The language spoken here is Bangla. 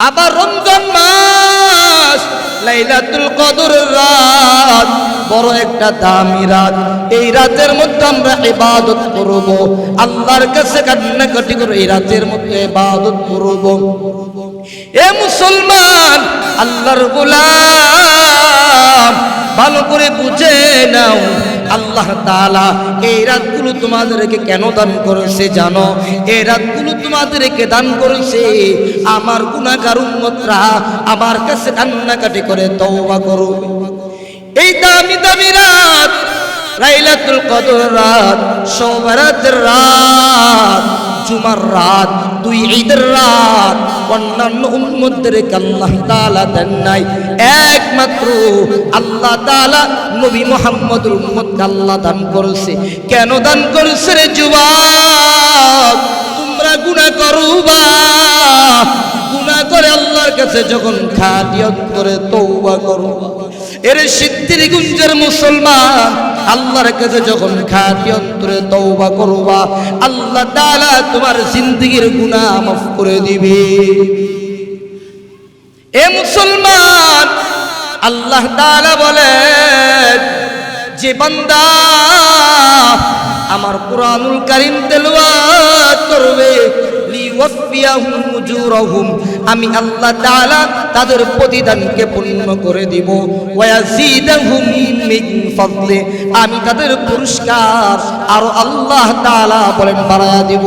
আবার রমজান মাস, লাইলাতুল কদর রাত, বড় একটা দামি রাত। এই রাতের মধ্যে আমরা ইবাদত করব। আল্লাহর কাছে কান্নাকাটি করে এই রাতের মধ্যে ইবাদত করব। এ মুসলমান, আল্লাহর গোলাম, ভালো করে বুঝে নাও। আল্লাহ তাআলা এই রাতগুলো তোমাদেরকে কেন দান করেছে জানো? এই রাতগুলো তোমাদেরকে দান করেছে। আমার গুণাগার উম্মতরা আমার কাছে কান্নাকাটি করে তওবা করো। এই দামি দামি রাত, লাইলাতুল কদর রাত সৌবরাতের রাত, জুমার রাত, দুই ঈদের রাত, অন্যান্য উম্মতদেরকে আল্লাহ তাআলা দেন নাই। একমাত্র আল্লাহ তাআলা নবী মুহাম্মদুর উম্মতকে আল্লাহ দান করেছে। কেন দান করেছে রে যুবক কাছে যখন খাটিয়ত করে তওবা করবা এর সিদ্ধির গুঞ্জের মুসলমান, আল্লাহর কাছে যখন খাটি অন্তরে তওবা করবা, আল্লাহ তাআলা তোমার জিন্দেগীর গুনাহ মাফ করে দিবে। এ মুসলমান, আল্লাহ তাআলা বলেন, যে বান্দা, আমার কোরআনুল কারীম তেলাওয়াত করবে আমি আল্লাহ তাদের প্রতিদানকে পূর্ণ করে দিব। আমি তাদের পুরস্কার আর আল্লাহ বলেন বাড়া দিব।